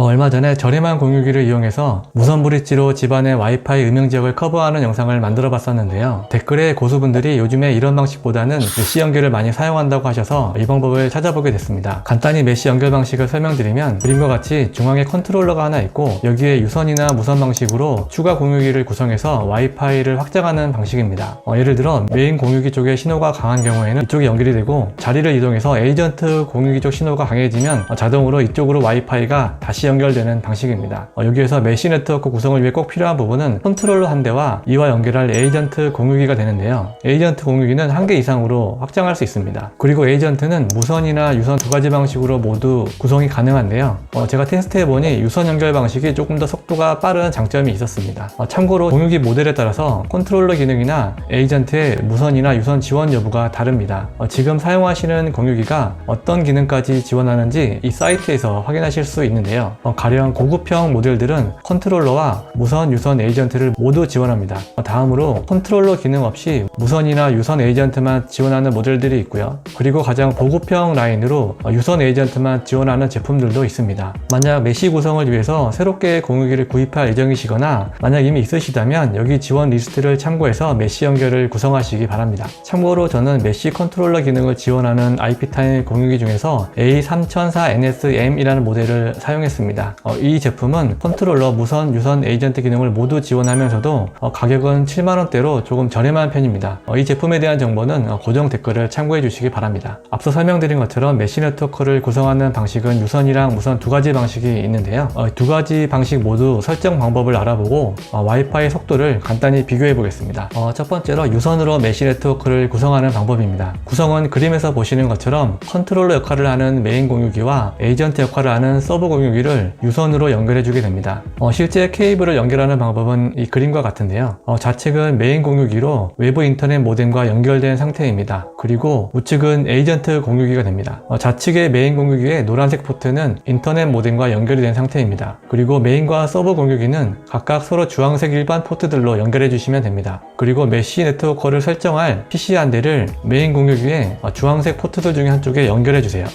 어, 얼마 전에 저렴한 공유기를 이용해서 무선 브릿지로 집안의 와이파이 음영 지역을 커버하는 영상을 만들어 봤었는데요. 댓글에 고수분들이 요즘에 이런 방식보다는 메시 연결을 많이 사용한다고 하셔서 이 방법을 찾아보게 됐습니다. 간단히 메시 연결 방식을 설명드리면 그림과 같이 중앙에 컨트롤러가 하나 있고 여기에 유선이나 무선 방식으로 추가 공유기를 구성해서 와이파이를 확장하는 방식입니다. 어, 예를 들어 메인 공유기 쪽에 신호가 강한 경우에는 이쪽이 연결이 되고 자리를 이동해서 에이전트 공유기 쪽 신호가 강해지면 어, 자동으로 이쪽으로 와이파이가 다시 연결되는 방식입니다. 어, 여기에서 메시 네트워크 구성을 위해 꼭 필요한 부분은 컨트롤러 한 대와 이와 연결할 에이전트 공유기가 되는데요. 에이전트 공유기는 한 개 이상으로 확장할 수 있습니다. 그리고 에이전트는 무선이나 유선 두 가지 방식으로 모두 구성이 가능한데요. 어, 제가 테스트해보니 유선 연결 방식이 조금 더 속도가 빠른 장점이 있었습니다. 어, 참고로 공유기 모델에 따라서 컨트롤러 기능이나 에이전트의 무선이나 유선 지원 여부가 다릅니다. 어, 지금 사용하시는 공유기가 어떤 기능까지 지원하는지 이 사이트에서 확인하실 수 있는데요. 어, 가령 고급형 모델들은 컨트롤러와 무선, 유선 에이전트를 모두 지원합니다. 어, 다음으로 컨트롤러 기능 없이 무선이나 유선 에이전트만 지원하는 모델들이 있고요. 그리고 가장 고급형 라인으로 어, 유선 에이전트만 지원하는 제품들도 있습니다. 만약 메시 구성을 위해서 새롭게 공유기를 구입할 예정이시거나 만약 이미 있으시다면 여기 지원 리스트를 참고해서 메시 연결을 구성하시기 바랍니다. 참고로 저는 메시 컨트롤러 기능을 지원하는 IP타임 공유기 중에서 A3004NSM이라는 모델을 사용했습니다. 어, 이 제품은 컨트롤러, 무선, 유선 에이전트 기능을 모두 지원하면서도 어, 가격은 7만원대로 조금 저렴한 편입니다. 어, 이 제품에 대한 정보는 어, 고정 댓글을 참고해 주시기 바랍니다. 앞서 설명드린 것처럼 메시 네트워크를 구성하는 방식은 유선이랑 무선 두 가지 방식이 있는데요. 어, 두 가지 방식 모두 설정 방법을 알아보고 어, 와이파이 속도를 간단히 비교해 보겠습니다. 어, 첫 번째로 유선으로 메시 네트워크를 구성하는 방법입니다. 구성은 그림에서 보시는 것처럼 컨트롤러 역할을 하는 메인 공유기와 에이전트 역할을 하는 서브 공유기를 유선으로 연결해 주게 됩니다. 어, 실제 케이블을 연결하는 방법은 이 그림과 같은데요. 어, 좌측은 메인 공유기로 외부 인터넷 모뎀과 연결된 상태입니다. 그리고 우측은 에이전트 공유기가 됩니다. 어, 좌측의 메인 공유기의 노란색 포트는 인터넷 모뎀과 연결이 된 상태입니다. 그리고 메인과 서브 공유기는 각각 서로 주황색 일반 포트들로 연결해 주시면 됩니다. 그리고 메시 네트워크를 설정할 PC 한 대를 메인 공유기에 어, 주황색 포트들 중에 한쪽에 연결해 주세요.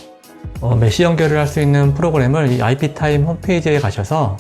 어, 메시 연결을 할 수 있는 프로그램을 이 IP타임 홈페이지에 가셔서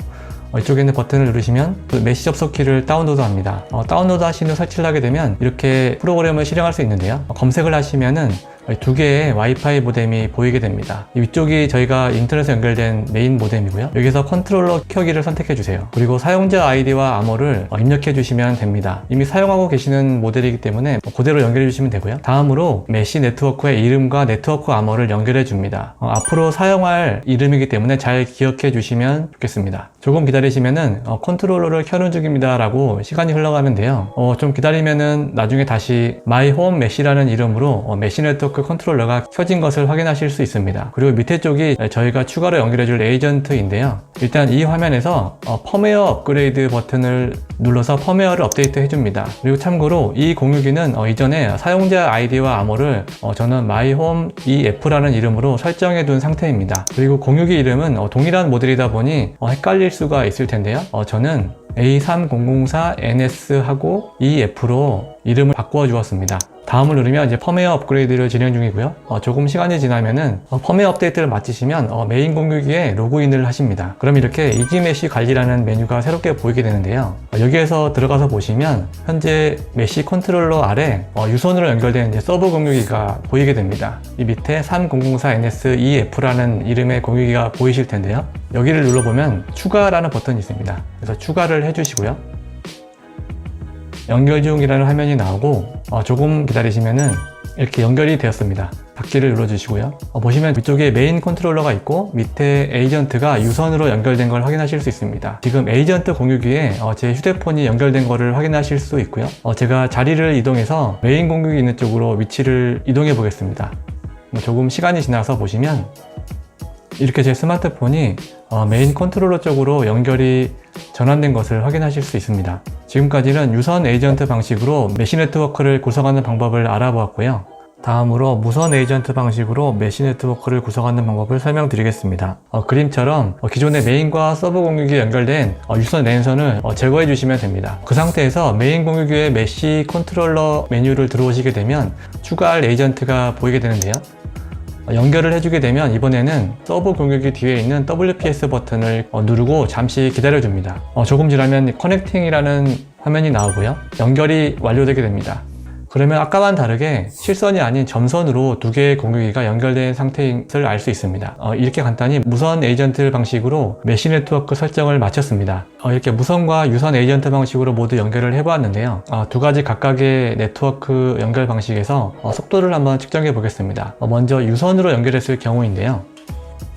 어, 이쪽에 있는 버튼을 누르시면 그 메시 접속키를 다운로드 합니다. 어, 다운로드 하신 후 설치를 하게 되면 이렇게 프로그램을 실행할 수 있는데요. 어, 검색을 하시면은 두 개의 와이파이 모뎀이 보이게 됩니다. 이 위쪽이 저희가 인터넷에 연결된 메인 모뎀이고요. 여기서 컨트롤러 켜기를 선택해 주세요. 그리고 사용자 아이디와 암호를 어, 입력해 주시면 됩니다. 이미 사용하고 계시는 모델이기 때문에 그대로 연결해 주시면 되고요. 다음으로 메시 네트워크의 이름과 네트워크 암호를 연결해 줍니다. 어, 앞으로 사용할 이름이기 때문에 잘 기억해 주시면 좋겠습니다. 조금 기다리시면은 어, 컨트롤러를 켜는 중입니다 라고 시간이 흘러가면 돼요. 어, 좀 기다리면은 나중에 다시 마이 홈 메시라는 이름으로 어, 메시 네트워크 컨트롤러가 켜진 것을 확인하실 수 있습니다. 그리고 밑에 쪽이 저희가 추가로 연결해줄 에이전트인데요. 일단 이 화면에서 어, 펌웨어 업그레이드 버튼을 눌러서 펌웨어를 업데이트 해줍니다. 그리고 참고로 이 공유기는 어, 이전에 사용자 아이디와 암호를 어, 저는 마이홈 EF라는 이름으로 설정해 둔 상태입니다. 그리고 공유기 이름은 어, 동일한 모델이다 보니 어, 헷갈릴 수가 있을 텐데요. 어, 저는 A3004NS하고 EF로 이름을 바꾸어 주었습니다. 다음을 누르면 이제 펌웨어 업그레이드를 진행 중이고요. 어, 조금 시간이 지나면은 어, 펌웨어 업데이트를 마치시면 어, 메인 공유기에 로그인을 하십니다. 그럼 이렇게 이지메시 관리라는 메뉴가 새롭게 보이게 되는데요. 어, 여기에서 들어가서 보시면 현재 메시 컨트롤러 아래 어, 유선으로 연결된 이제 서브 공유기가 보이게 됩니다. 이 밑에 3004NS2F라는 이름의 공유기가 보이실 텐데요. 여기를 눌러보면 추가라는 버튼이 있습니다. 그래서 추가를 해주시고요. 연결 중이라는 화면이 나오고 어, 조금 기다리시면은 이렇게 연결이 되었습니다. 닫기를 눌러주시고요. 어, 보시면 위쪽에 메인 컨트롤러가 있고 밑에 에이전트가 유선으로 연결된 걸 확인하실 수 있습니다. 지금 에이전트 공유기에 어, 제 휴대폰이 연결된 것을 확인하실 수 있고요. 어, 제가 자리를 이동해서 메인 공유기 있는 쪽으로 위치를 이동해 보겠습니다. 뭐 조금 시간이 지나서 보시면 이렇게 제 스마트폰이 어, 메인 컨트롤러 쪽으로 연결이 전환된 것을 확인하실 수 있습니다. 지금까지는 유선 에이전트 방식으로 메시 네트워크를 구성하는 방법을 알아보았고요. 다음으로 무선 에이전트 방식으로 메시 네트워크를 구성하는 방법을 설명드리겠습니다. 어, 그림처럼 어, 기존의 메인과 서브 공유기에 연결된 어, 유선 랜선을 어, 제거해 주시면 됩니다. 그 상태에서 메인 공유기의 메시 컨트롤러 메뉴를 들어오시게 되면 추가할 에이전트가 보이게 되는데요. 어, 연결을 해주게 되면 이번에는 서브 공유기 뒤에 있는 WPS 버튼을 어, 누르고 잠시 기다려줍니다. 어, 조금 지나면 커넥팅이라는 화면이 나오고요. 연결이 완료되게 됩니다. 그러면 아까와는 다르게 실선이 아닌 점선으로 두 개의 공유기가 연결된 상태인 것을 알 수 있습니다. 어, 이렇게 간단히 무선 에이전트 방식으로 메시 네트워크 설정을 마쳤습니다. 어, 이렇게 무선과 유선 에이전트 방식으로 모두 연결을 해보았는데요. 어, 두 가지 각각의 네트워크 연결 방식에서 어, 속도를 한번 측정해 보겠습니다. 어, 먼저 유선으로 연결했을 경우인데요.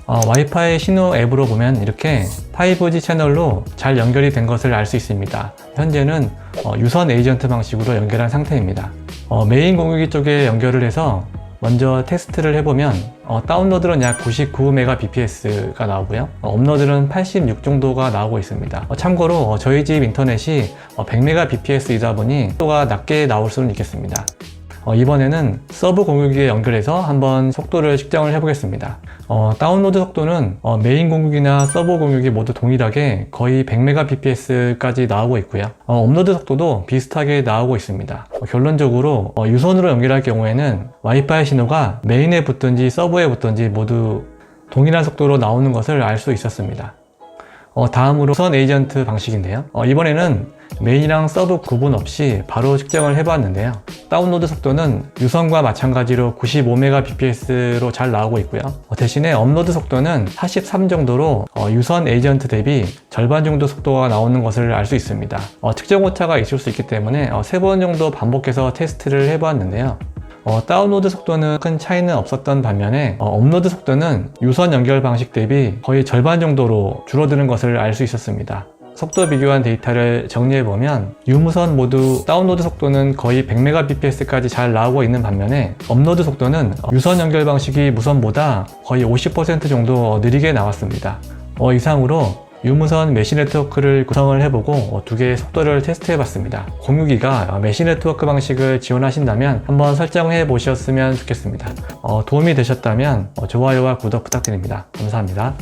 어, 와이파이 신호 앱으로 보면 이렇게 5G 채널로 잘 연결이 된 것을 알 수 있습니다. 현재는 어, 유선 에이전트 방식으로 연결한 상태입니다. 어, 메인 공유기 쪽에 연결을 해서 먼저 테스트를 해보면 어, 다운로드는 약 99Mbps가 나오고요. 어, 업로드는 86 정도가 나오고 있습니다. 어, 참고로 어, 저희 집 인터넷이 어, 100Mbps이다 보니 속도가 낮게 나올 수는 있겠습니다. 어, 이번에는 서브 공유기에 연결해서 한번 속도를 측정을 해보겠습니다. 어, 다운로드 속도는 어, 메인 공유기나 서브 공유기 모두 동일하게 거의 100mbps까지 나오고 있고요. 어, 업로드 속도도 비슷하게 나오고 있습니다. 어, 결론적으로 어, 유선으로 연결할 경우에는 와이파이 신호가 메인에 붙든지 서브에 붙든지 모두 동일한 속도로 나오는 것을 알 수 있었습니다. 어, 다음으로 선 에이전트 방식인데요. 어, 이번에는 메인이랑 서브 구분 없이 바로 측정을 해봤는데요. 다운로드 속도는 유선과 마찬가지로 95mbps로 잘 나오고 있고요. 어, 대신에 업로드 속도는 43 정도로 어, 유선 에이전트 대비 절반 정도 속도가 나오는 것을 알 수 있습니다. 어, 측정 오차가 있을 수 있기 때문에 어, 3번 정도 반복해서 테스트를 해보았는데요. 어, 다운로드 속도는 큰 차이는 없었던 반면에 어, 업로드 속도는 유선 연결 방식 대비 거의 절반 정도로 줄어드는 것을 알 수 있었습니다. 속도 비교한 데이터를 정리해보면 유무선 모두 다운로드 속도는 거의 100mbps까지 잘 나오고 있는 반면에 업로드 속도는 유선 연결 방식이 무선보다 거의 50% 정도 느리게 나왔습니다. 어, 이상으로 유무선 메시 네트워크를 구성을 해보고 두 개의 속도를 테스트해 봤습니다. 공유기가 메시 네트워크 방식을 지원하신다면 한번 설정해 보셨으면 좋겠습니다. 어, 도움이 되셨다면 좋아요와 구독 부탁드립니다. 감사합니다.